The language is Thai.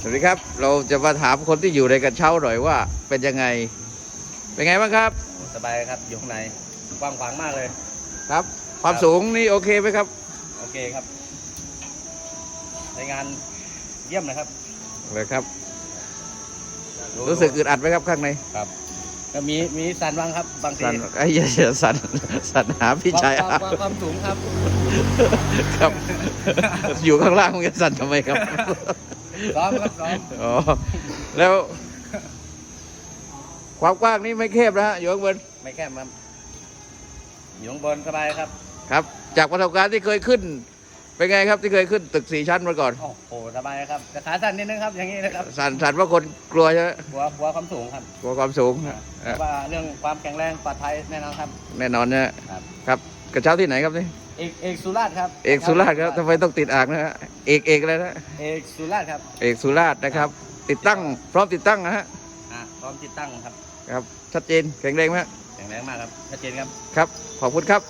สวัสดีครับ เราจะมาถามคนที่อยู่ในกระเช้าหน่อยว่า เป็นยังไง เป็นไงบ้างครับโอ้สบายครับอยู่ข้างในกว้างขวางมากเลยครับ ความสูงนี่โอเคไหมครับ โอเคครับในงานเยี่ยมนะครับเลยครับดูรู้สึกอึดอัดไหมครับข้างในครับก็มีมีสันบ้างครับบางทีสั่นไอ้เหี้ยาสั่นสั่นหาพี่ชายความอาความความสูงครับ ครับ อยู่ข้างล่างมันจะสั่นทำไมครับ ซ้อมครับซ้อมอ๋อแล้ว ความกว้างนี่ไม่แคบนะฮะอยู่ข้างบนไม่แคบครับอยู่ข้างบนสบายครับ ครับ จากประสบการณ์ที่เคยขึ้น เป็นไงครับที่เคยขึ้นตึกสี่ชั้นมาก่อนโอ้โหสบายครับแต่ขาสั้นนิดนึงครับอย่างนี้นะครับสั่นสั่นว่าคนกลัวใช่ไหมกลัวกลัวความสูงครับกลัวความสูงแต่ว่าเรื่องความแข็งแรงปลอดภัยแน่นอนครับ แน่นอนนะครับครับกระเช้าที่ไหนครับนี่เอกเอกสุราษฎร์ครับ เอกสุราษฎร์ครับทำไมต้องติดอ่างนะฮะ เอกเอกอะไรนะเอกสุราษฎร์ครับเอกสุราษฎร์นะครับ ติดตั้งพร้อมติดตั้งนะฮะอะพร้อมติดตั้งครับครับ ชัดเจนแข็งแรงไหมฮะแข็งแรงมากครับชัดเจนครับ ครับ ขอบคุณครับ